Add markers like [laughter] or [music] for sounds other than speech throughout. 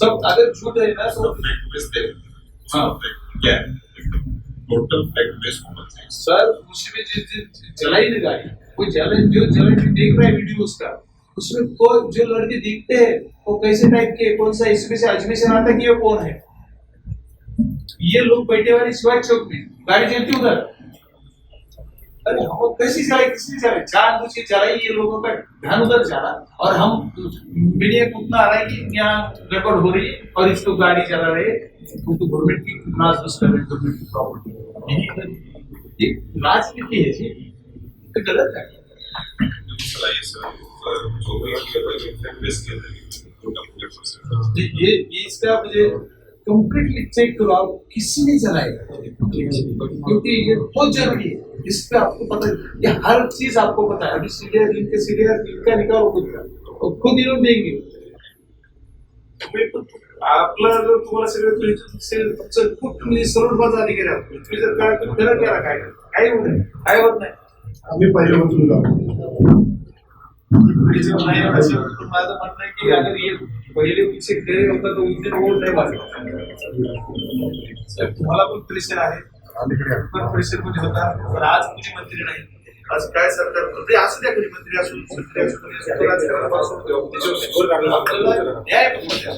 सब अगर झूठ है ना तो फ्लैट बेस थे हाँ। क्या टोटल फ्लैट बेस होना चाहिए। सर उसमें जो जो जलाई नहीं गाड़ी वो जला जो जलाई देख रहा है वीडियो उसका उसमें को जो लड़के दिखते हैं वो कैसे टाइप के कौन सा इसमें से अजमेर से आता कि ये कौन है? ये लोग बैठे वाले शिवाजी चौक में गाड़ी चलती उधर। अरे हम कैसी चलाई किसने चलाई? चार दूसरी चलाई ये लोगों का ध्यान उधर जा रहा और हम मीडिया को उतना आ रहा है कि यहाँ रिकॉर्ड हो रही है और इसको गाड़ी चला रहे वो तो गवर्नमेंट की नाजबस कर रहे गवर्नमेंट की प्रॉपर्टी ये राजनीति है जी। ये गलत है। के तो ये इसका मुझे कंप्लीटली चेक करो आप किसी ने चलाएगा क्योंकि ये बहुत जरूरी है। इस पे आपको पता है ये हर चीज आपको पता है। अभी सीनियर इनके सीनियर इनका निकालो खुद का और खुद इन्होंने देंगे। आपला जर तुम्हाला सगळं तुमचं खूप तुम्ही सरळ बाजार अधिकारी आहात तुम्ही जर काय तुम्ही खरं करा काय? काही होत नाही. काय होत नाही. आम्ही पहिल्यापासून माझं म्हणणं आहे की अगर ये पहिले पीछे गए होता तो दिन वोट नाही वाजला तुम्हाला पण प्रेशर आहे. पण प्रेशर कुठे होता पण आज कुणी मंत्री नाही आज काय सरकार म्हणजे असू द्या कुणी मंत्री असू मंत्री असू कोणी असू, तो राजकारणापासून ठेवा. आपल्याला न्याय पाहिजे.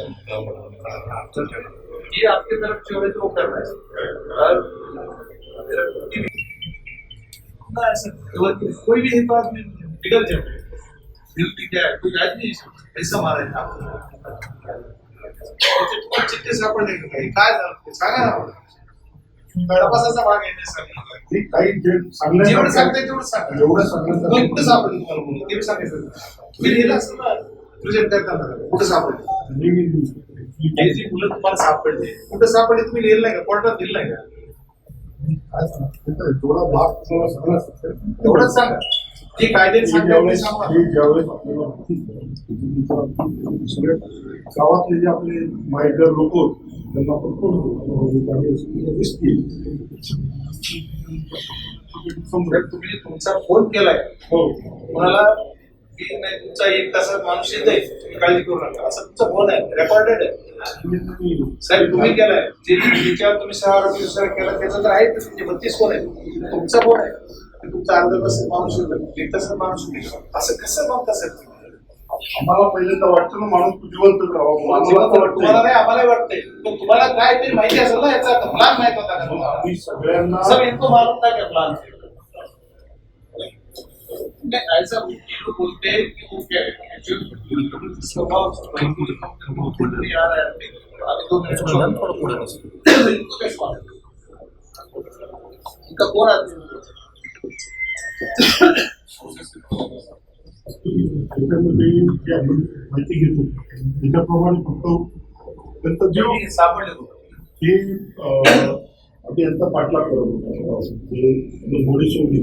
ये आपके तरफ जो है तो है है केवल कोई भी है तो आदमी बिगड़ जाए दिल की क्या है कोई राज नहीं ऐसा मारा आपको त्याचे तुम्हाला चिठ्ठे सापडले काही काय झालं ते सांगा ना भाग आहे ते सांगा ते काही जेवढं सांगताय तेवढं सांगा. एवढं सांगण्यासारखं कुठं सापडले तुम्हाला? मुलं? ते बी सांगायचं तुम्ही लिहिलं असेल ना? प्रेझेंट करताना कुठं सापडले? हे जी मुलं तुम्हाला सापडले. कुठं सापडले? तुम्ही लिहिलं नाही का? कोर्टात दिलं नाही का? एवढंच सांगा जे हे ते ज्यावेळेस हे गावातले जे आपले माहिती लोक त्यांना तुम्ही तुमचा फोन केलाय हो कोणाला की नाही तुमचा एक तासात माणूस येत काळजी करू नका. असं तुमचा फोन आहे. रेकॉर्डेड साहेब तुम्ही केलाय. जे ज्याच्यावर तुम्ही सहा आरोपी दुसरा केला त्याचा तर आहे तुमचे बत्तीस फोन आहे तुमचा फोन आहे? तुमचा अर्धा माणूस येतो एक तासात माणूस येतो असं कसं साहेब आम्हाला पहिल्यांदा वाटतं ना माणूस जिवंत राहावा. आम्हाला तुम्हाला वाटतं नाही आम्हाला वाटतंय. पण तुम्हाला काय तरी माहिती असेल ना याचा प्लान माहीत होता का तुम्हाला? आम्ही सगळ्यांना इनको मालूम था क्या प्लान नहीं कि वो क्या है जो स्वभाव नहीं आ रहा है अभी दो मिनट छोड़ो। इनको कैसे मालूम? इनका कौन आदमी है? त्याच्यामध्ये जे आपण माहिती घेतो त्याच्याप्रमाणे फक्त त्यांचं जो हे आम्ही यांचा पाठलाग करत होतो. ते जे मोडी सोडली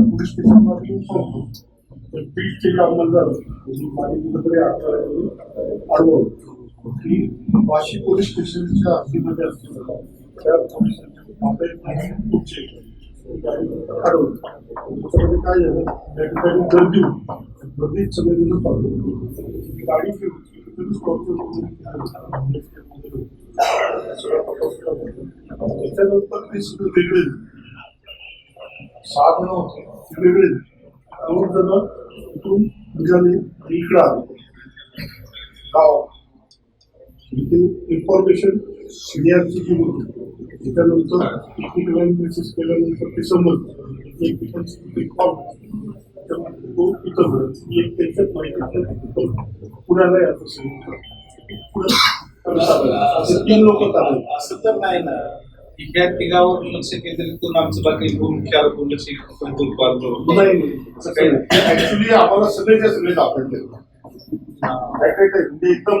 पोलीस स्टेशनला केलं. अंमलदार अडवलं की वाशी पोलीस स्टेशनच्या हद्दीमध्ये असलेल्या त्या पोलिसांच्या ताब्यात अडवलं त्याच्यामध्ये काय झालं त्या ठिकाणी गर्दी होती गर्दीत सगळे जण पाहतो गाडी फिरून त्याच्यात स्कॉर्पिओ सुद्धा तपास केला वेगळे सहा होते ते वेगळे दोन जण तिथून निघाले आणि इकडे आले गाव इथे इन्फॉर्मेशन सिनियरची जी होती त्याच्यानंतर एकमेकांनी मेसेज केल्यानंतर ते समजलं एकमेकांची कॉल तो इतर झाला. एक त्यांच्यात माहिती पुण्याला याचं सांगितलं पुढे तीन लोक असं तर नाही ना. ह्या तिघावर लक्ष केंद्रित करून आमचं बाकी दोन चार दोन लक्ष कंट्रोल नाही असं काही नाही. ऍक्च्युली आम्हाला सगळेच्या सगळे सापडले म्हणजे एकदम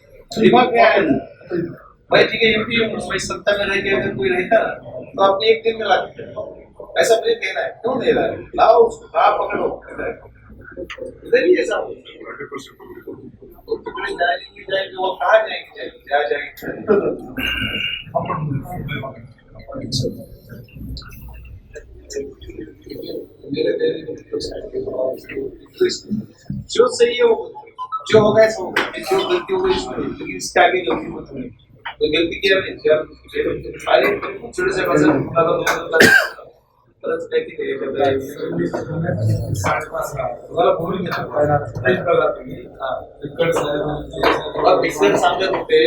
दिमाग में आया ना भाई ठीक है एमपी भाई सत्ता में रह के अगर कोई रहता तो आपने एक दिन में ला दे। ऐसा मुझे कहना है। क्यों नहीं रहा? है लाओ उसको कहा पकड़ो। इधर ही ऐसा होता। 100% पब्लिक वो टुकड़े जाएंगे नहीं जाएंगे वो कहाँ जाएंगे? जाएंगे क्या जाएंगे। [laughs] मेरे मेरे जो सही है वो जो गलती नहीं, इसके आगे गलती मत होनी तो गलती किया नहीं. से फसल परत काय की ते मला बोलून घेतो मला पिक्चर सांगत होते.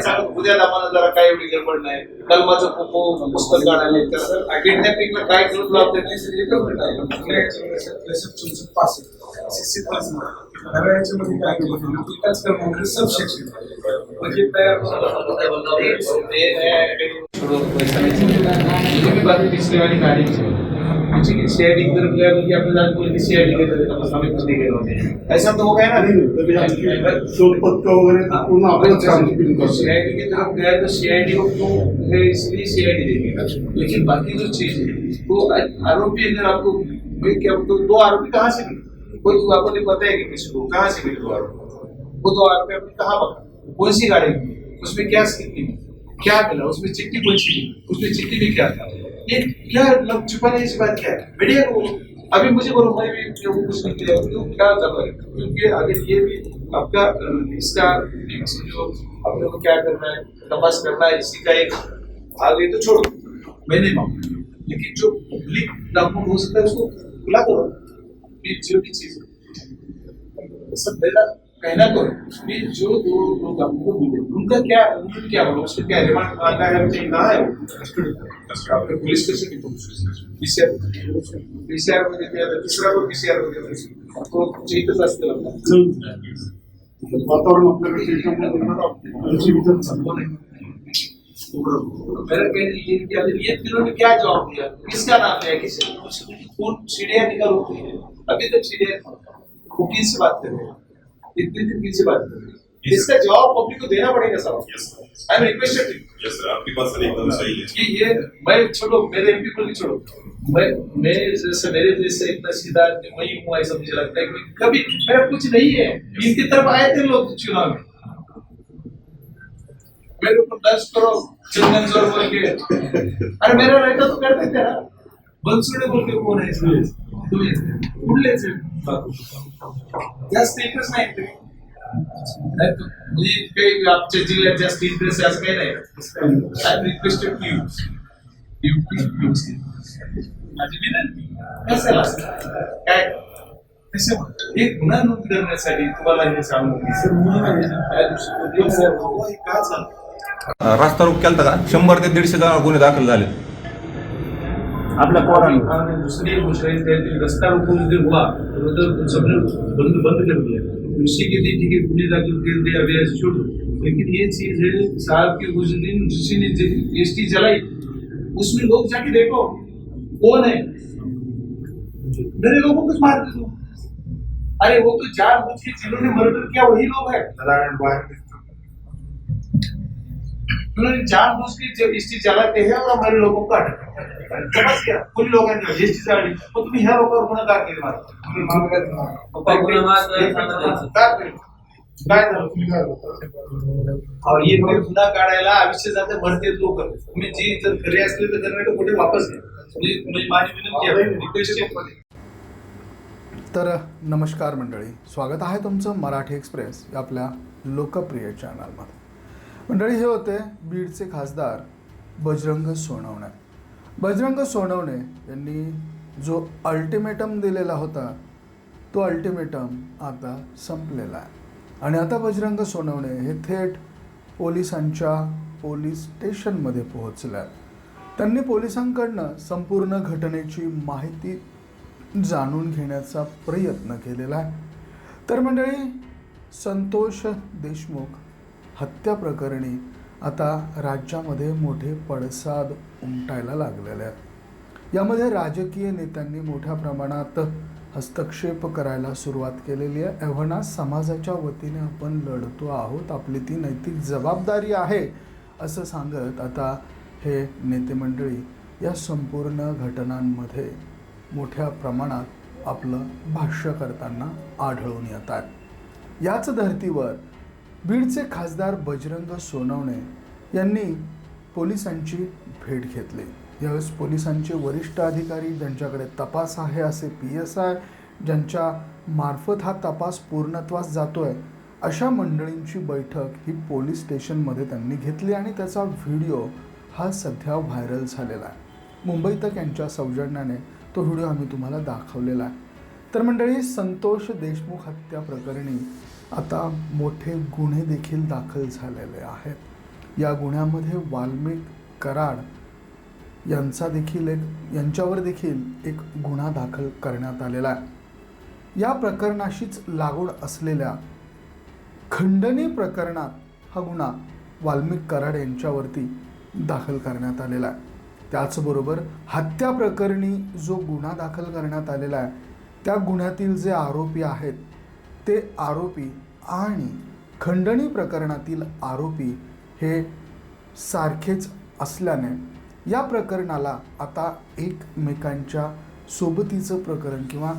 सांगत उद्या आम्हाला जरा काय एवढी गडबड नाही. कलमाचं पोपो पुस्तक काढायला तर किडनॅपिंगला काय करून लावते याच्यामध्ये काय केलं विकास करण्यामध्ये सब शिक्षण म्हणजे तयार पिछले वाली गाड़ी मुझे की शेयरिंग कर लिया क्योंकि अपने साथ बोले कि शेयरिंग कर देते बस हमें कुछ नहीं गए होते ऐसा तो हो गया ना तरी आणखी शोधपत्र वगैरे तर पूर्ण आपणच काम स्क्रीन करतो सीआईडी की तरफ गया तो सीआईडी को है इसलिए सीआईडी देगी लेकिन बाकी जो चीज है वो आरोपी अगर आपको मैं क्या तो दो आरोपी कहाँ से मिले कोई तो आपको नहीं पता है कि किसको कहाँ से मिले दो वो आरोपी आपने कहाँ पकड़ा? कौन सी गाड़ी में? उसमें क्या स्थिति में क्या मिला? उसमें चिट्ठी कौन सी मिली उसमें चिट्ठी में क्या था? ये क्या मतलब छुपाने की बात क्या है मीडिया को अभी मुझे बोलो मैं भी क्यों कुछ नहीं किया। क्यों? क्या कर रहा है? क्योंकि अगर ये भी आपका इसका जो अपने को क्या करना है, तपास करना है, इसी का एक आगे तो छोड़ो। मैं नहीं मांगू लेकिन जो पब्लिक डॉक्यूमेंट हो सकता है, उसको खुला करो। ये जो भी चीज है सब मेरा कहना तो है कि जो दो लोग आपको मिले उनका क्या उन्होंने क्या उसका क्या रिमांड मांगा है कहाँ है वो? आपने पुलिस स्टेशन की पीसीआर पीसीआरमध्ये तिसरा पण पीसीआरमध्ये तो इथंच असतं. वातावरण आपल्याकडे विचार चांगला नाही कि ये तीनों ने क्या जवाब दिया? किसका नाम लिया किसी कौन सीढ़ियाँ निकल होती है। अभी तक सीढ़ियाँ वो से बात कर रहे हैं। इतने दिन किन से बात कर रहे हैं। इसका जवाब पब्लिक को देना पड़ेगा yes I am requested yes sir आपकी बात सर एकदम सही है। कि ये मैं छोड़ो मेरे एमपी को नहीं छोड़ो। मैं मैं जैसे मेरे जैसे इतना सीधा आदमी वही हूँ ऐसा मुझे लगता है कि कभी मेरा कुछ नहीं है। इनकी तरफ़ आए थे लोग चुनाव में। मेरे को दस करो चंदन जोर बोल के अरे मेरा रहता तो कर देते ना बनसुडे बोल के कोण आहे तुम्ही कुठलेच? जास्त इंटरेस्ट नाही नाही तर म्हणजे काही आमच्या जिल्ह्यात जास्त इंटरेस्ट असं काही नाही। I requested to you you please व्यवस्थित माझी विनंती कशाला काय एक गुन्हा नोंद करण्यासाठी तुम्हाला हे सांगू की सर झालं रास्ता रोक केलता का? शंभर ते दीडशे जण गुन्हे दाखल झाले. आपल्या पोरांनी दुसरी गोष्ट रस्ता हुआ बंद बंद कर दिया उसी के दिन ठीक है गुन्हे दाखिल कर दिया अभी ऐसे छोड़ो लेकिन ये चीज़ है साहब के उस दिन किसी ने एस टी चलाई. उसमें लोग जाके देखो कौन है? मेरे लोगों को मार दे दो। अरे वो तो जान बुझ के जिन्होंने मर्डर किया वही लोग हैं। उन्होंने जान बुझ के जब एस टी चलाते हैं और हमारे लोगों को अटक समज गया? कुणी लोकांनी एस टी चालली पण तुम्ही ह्या लोकांवर गुन्हा का केला काय? काय झालं और ये फिर गुन्हा काढायला आयुष्य जाते भरते लोक. तुम्ही जी जर खरे असले तर तर कुठे वापस घ्या. माझी विनंती आहे. रिक्वेस्ट आहे. तर नमस्कार मंडळी. स्वागत आहे तुमचं मराठी एक्सप्रेस या आपल्या लोकप्रिय चॅनलमध्ये मंडळी हे होते बीडचे खासदार बजरंग सोनवणे. बजरंग सोनवणे यांनी जो अल्टिमेटम दिलेला होता तो अल्टिमेटम आता संपलेला आहे. आणि आता बजरंग सोनवणे हे थेट पोलिसांच्या पोलीस स्टेशनमध्ये पोहोचल्या त्यांनी पोलिसांकडनं संपूर्ण घटनेची माहिती जाणून घेण्याचा प्रयत्न केलेला आहे. तर मंडळी संतोष देशमुख हत्या प्रकरणी आता राज्यामध्ये मोठे पडसाद उमटायला लागलेले आहेत. यामध्ये राजकीय नेत्यांनी मोठ्या प्रमाणात हस्तक्षेप करायला सुरुवात केलेली आहे. एव्हाना समाजाच्या वतीने आपण लढतो आहोत. आपली ती नैतिक जबाबदारी आहे असं सांगत आता हे नेते मंडळी या संपूर्ण घटनांमध्ये मोठ्या प्रमाणात आपलं भाष्य करताना आढळून येत आहेत. याच धर्तीवर बीडचे खासदार बजरंग सोनवणे यांनी पोलिसांची भेट घेतली. यावेळेस पोलिसांचे वरिष्ठ अधिकारी ज्यांच्याकडे तपास आहे असे पी एस आय ज्यांच्या मार्फत हा तपास पूर्णत्वास जातो आहे अशा मंडळींची बैठक ही पोलीस स्टेशनमध्ये त्यांनी घेतली आणि त्याचा व्हिडिओ हा सध्या व्हायरल झालेला आहे. मुंबई तक यांच्या सौजन्याने तो व्हिडिओ आम्ही तुम्हाला दाखवलेला आहे. तर मंडळी संतोष देशमुख हत्या प्रकरणी आता मोठे गुन्हे देखील दाखल झालेले आहेत. या गुन्ह्यामध्ये वाल्मिक कराड यांचा देखील एक यांच्यावर देखील एक गुन्हा दाखल करण्यात आलेला आहे. या प्रकरणाशीच लागून असलेल्या खंडणी प्रकरणात हा गुन्हा वाल्मिक कराड यांच्यावरती दाखल करण्यात आलेला आहे. त्याचबरोबर हत्या प्रकरणी जो गुन्हा दाखल करण्यात आलेला आहे त्या गुन्ह्यातील जे आरोपी आहेत ते आरोपी आणि खंडणी प्रकरणातील आरोपी हे सारखेच असल्याने या प्रकरणाला आता एकमेकांच्या सोबतीचं प्रकरण किंवा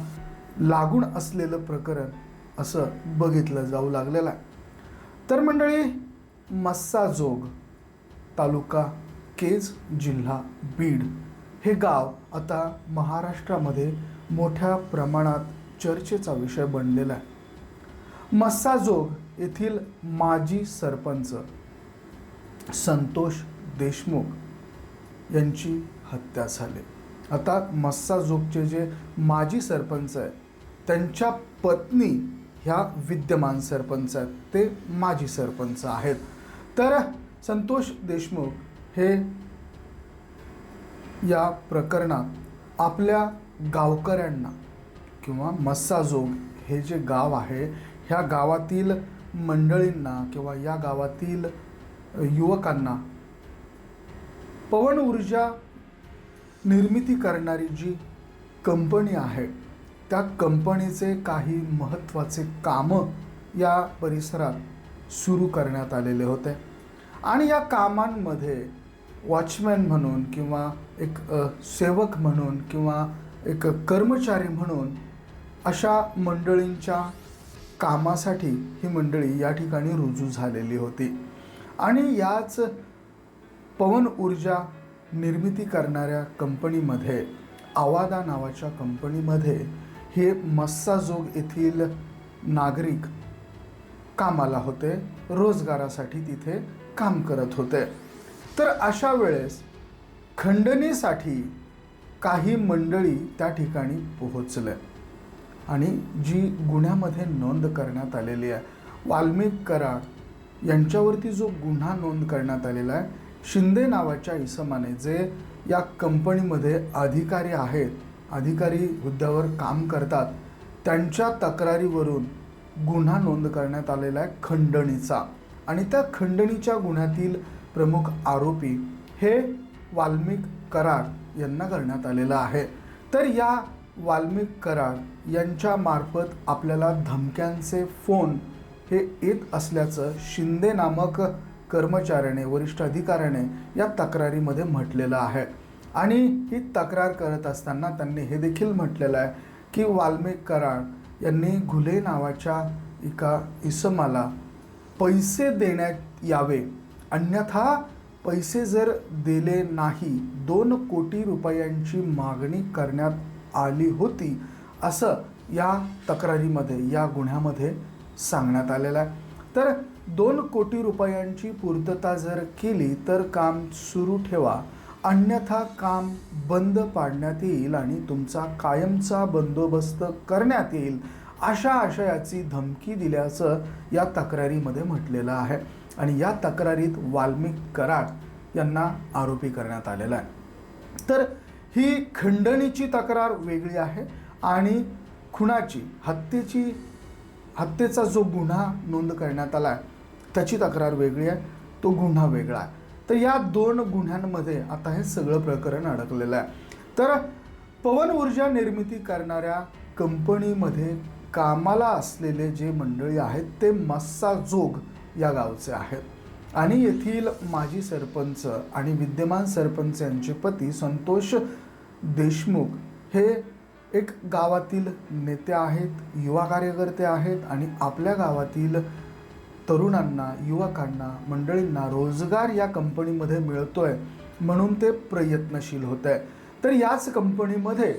लागून असलेलं प्रकरण असं बघितलं जाऊ लागलेलं आहे. तर मंडळी मस्साजोग तालुका केज जिल्हा बीड हे गाव आता महाराष्ट्रामध्ये मोठ्या प्रमाणात चर्चेचा विषय बनलेला आहे. मस्साजोग येथील माजी सरपंच संतोष देशमुख यांची हत्या झाली. आता मस्साजोगचे जे माजी सरपंच आहेत त्यांच्या पत्नी ह्या विद्यमान सरपंच आहेत ते माजी सरपंच आहेत. तर संतोष देशमुख हे या प्रकरणात आपल्या गावकऱ्यांना किंवा मस्साजोग हे जे गाव आहे ह्या गावातील मंडळींना किंवा या गावातील युवकांना पवन ऊर्जा निर्मिती करणारी जी कंपनी आहे त्या कंपनीचे काही महत्त्वाचे कामं या परिसरात सुरू करण्यात आलेले होते. आणि या कामांमध्ये वॉचमॅन म्हणून किंवा एक सेवक म्हणून किंवा एक कर्मचारी म्हणून अशा मंडळींच्या कामासाठी ही मंडळी या ठिकाणी रुजू झालेली होती. आणि याच पवन ऊर्जा निर्मिती करणाऱ्या कंपनीमध्ये आवादा नावाच्या कंपनीमध्ये हे मस्साजोग येथील नागरिक कामाला होते रोजगारासाठी तिथे काम करत होते. तर अशा वेळेस खंडणीसाठी काही मंडळी त्या ठिकाणी पोहोचले. आणि जी गुन्ह्यामध्ये नोंद करण्यात आलेली आहे. वाल्मिक कराड यांच्यावरती जो गुन्हा नोंद करण्यात आलेला आहे शिंदे नावाच्या इसमाने जे या कंपनीमध्ये अधिकारी आहेत अधिकारी हुद्द्यावर काम करतात त्यांच्या तक्रारीवरून गुन्हा नोंद करण्यात आलेला आहे खंडणीचा. आणि त्या खंडणीच्या गुन्ह्यातील प्रमुख आरोपी हे वाल्मिक कराड यांना करण्यात आलेला आहे. तर या वाल्मिक कराड यांच्यामार्फत आपल्याला धमक्यांचे फोन हे येत असल्याचं शिंदे नामक कर्मचाऱ्याने वरिष्ठ अधिकाऱ्याने या तक्रारीमध्ये म्हटलेलं आहे. आणि ही तक्रार करत असताना त्यांनी हे देखील म्हटलेलं आहे की वाल्मिक कराड यांनी घुले नावाच्या एका इसमाला पैसे देण्यात यावे. अन्यथा पैसे जर दिले नाही दोन कोटी रुपयांची मागणी करण्यात आली होती. असं या तक्रारीमध्ये या गुन्ह्यामध्ये सांगण्यात आलेलं आहे. तर दोन कोटी रुपयांची पूर्तता जर केली तर काम सुरू ठेवा. अन्यथा काम बंद पाडण्यात येईल आणि तुमचा कायमचा बंदोबस्त करण्यात येईल अशा आशयाची धमकी दिल्याचं या तक्रारीमध्ये म्हटलेलं आहे. आणि या तक्रारीत वाल्मिक कराड यांना आरोपी करण्यात आलेला आहे. तर ही खंडणीची तक्रार वेगळी आहे आणि खुनाची हत्येची हत्येचा जो गुन्हा नोंद करण्यात आला आहे त्याची तक्रार वेगळी आहे तो गुन्हा वेगळा आहे. तर या दोन गुन्ह्यांमध्ये आता हे सगळं प्रकरण अडकलेलं आहे. तर पवन ऊर्जा निर्मिती करणाऱ्या कंपनीमध्ये कामाला असलेले जे मंडळी आहेत ते मस्साजोग या गावचे आहेत. आणि येथील माजी सरपंच आणि विद्यमान सरपंच यांचे पती संतोष देशमुख हे एक गावातील नेते आहेत युवा कार्यकर्ते आहेत आणि आपल्या गावातील तरुणांना युवकांना मंडळींना रोजगार या कंपनीमध्ये मिळतो आहे म्हणून ते प्रयत्नशील होत आहे तर याच कंपनीमध्ये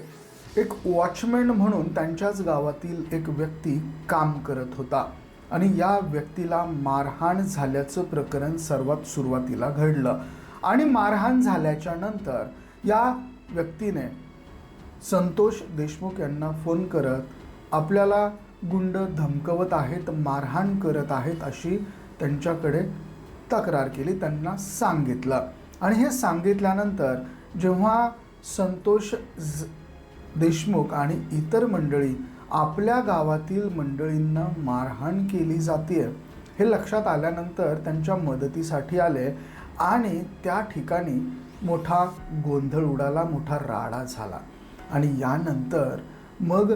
एक वॉचमॅन म्हणून त्यांच्याच गावातील एक व्यक्ती काम करत होता. आणि या व्यक्तीला मारहाण झाल्याचं प्रकरण सर्वात सुरुवातीला घडलं. आणि मारहाण झाल्याच्यानंतर या व्यक्तीने संतोष देशमुख यांना फोन करत आपल्याला गुंड धमकवत आहेत मारहाण करत आहेत अशी त्यांच्याकडे तक्रार केली त्यांना सांगितलं. आणि हे सांगितल्यानंतर जेव्हा संतोष देशमुख आणि इतर मंडळी आपल्या गावातील मंडळींना मारहाण केली जाते हे लक्षात आल्यानंतर त्यांच्या मदतीसाठी आले आणि त्या ठिकाणी मोठा गोंधळ उडाला मोठा राडा झाला. आणि यानंतर मग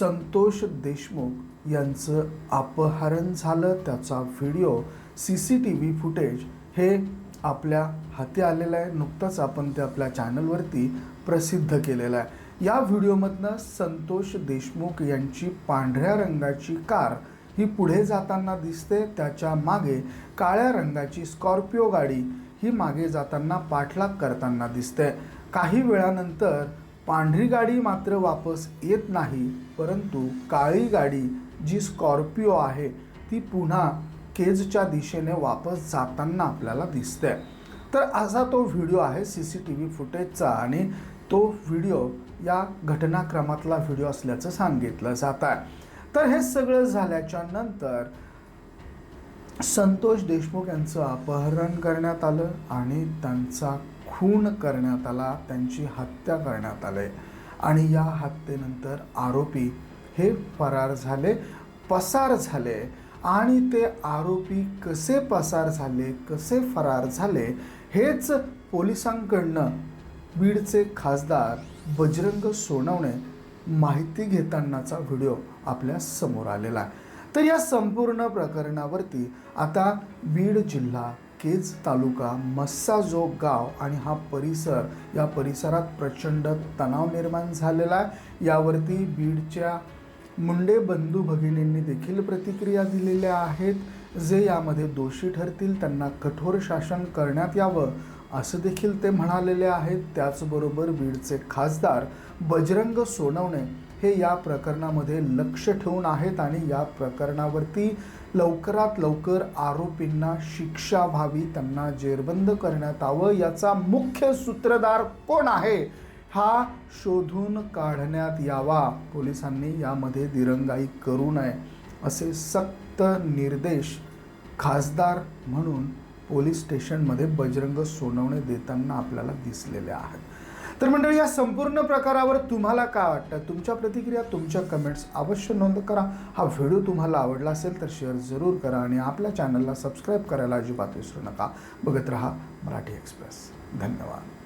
संतोष देशमुख यांचं अपहरण झालं. त्याचा video C C T V footage हे आपल्या हाती आलेलं आहे. नुकतंच आपण ते आपल्या चॅनलवरती प्रसिद्ध केलेलं आहे. या व्हिडिओमधनं संतोष देशमुख यांची पांढऱ्या रंगाची कार ही पुढे जाताना दिसते त्याच्यामागे काळ्या रंगाची स्कॉर्पिओ गाडी ही मागे जाताना पाठलाग करताना दिसते. काही वेळानंतर पांढरी गाडी मात्र वापस येत नाही परंतु काळी गाडी जी स्कॉर्पिओ आहे ती पुन्हा केजच्या दिशेने वापस जाताना आपल्याला दिसते. तर असा तो व्हिडिओ आहे सी सी टी व्ही फुटेजचा आणि तो व्हिडिओ या घटनाक्रमातला व्हिडिओ असल्याचं सांगितलं जात आहे. तर हे सगळं झाल्याच्यानंतर संतोष देशमुख यांचं अपहरण करण्यात आलं आणि त्यांचा खून करण्यात आला त्यांची हत्या करण्यात आले. आणि या हत्येनंतर आरोपी हे फरार झाले पसार झाले. आणि ते आरोपी कसे पसार झाले कसे फरार झाले हेच पोलिसांकडनं बीडचे खासदार बजरंग सोनवणे माहिती घेतानाचा व्हिडिओ आपल्यासमोर आलेला आहे. तर या संपूर्ण प्रकरणावरती आता बीड जिल्हा केज तालुका मस्साजोग गाव आणि हा परिसर या परिसरात प्रचंड तणाव निर्माण झालेला आहे. यावरती बीडच्या मुंडे बंधू भगिनींनी देखील प्रतिक्रिया दिलेल्या आहेत. जे यामध्ये दोषी ठरतील त्यांना कठोर शासन करण्यात यावं असं देखील ते म्हणालेले आहेत. त्याचबरोबर बीडचे खासदार बजरंग सोनवणे हे या प्रकरणामध्ये लक्ष ठेवून आहेत आणि या प्रकरणावरती लवकरात लवकर आरोपींना शिक्षा व्हावी त्यांना जेरबंद करण्यात यावं याचा मुख्य सूत्रधार कोण आहे हा शोधून काढण्यात यावा. पोलिसांनी यामध्ये दिरंगाई करू नये असे सक्त निर्देश खासदार म्हणून पोलीस स्टेशनमध्ये बजरंग सोनवणे देताना आपल्याला दिसलेले आहेत. तर मंडळी या संपूर्ण प्रकारावर तुम्हाला काय वाटतं? तुमच्या प्रतिक्रिया तुमच्या कमेंट्स अवश्य नोंद करा. हा व्हिडिओ तुम्हाला आवडला असेल तर शेअर जरूर करा आणि आपल्या चॅनलला सबस्क्राईब करायला अजिबात विसरू नका. बघत रहा मराठी एक्सप्रेस धन्यवाद.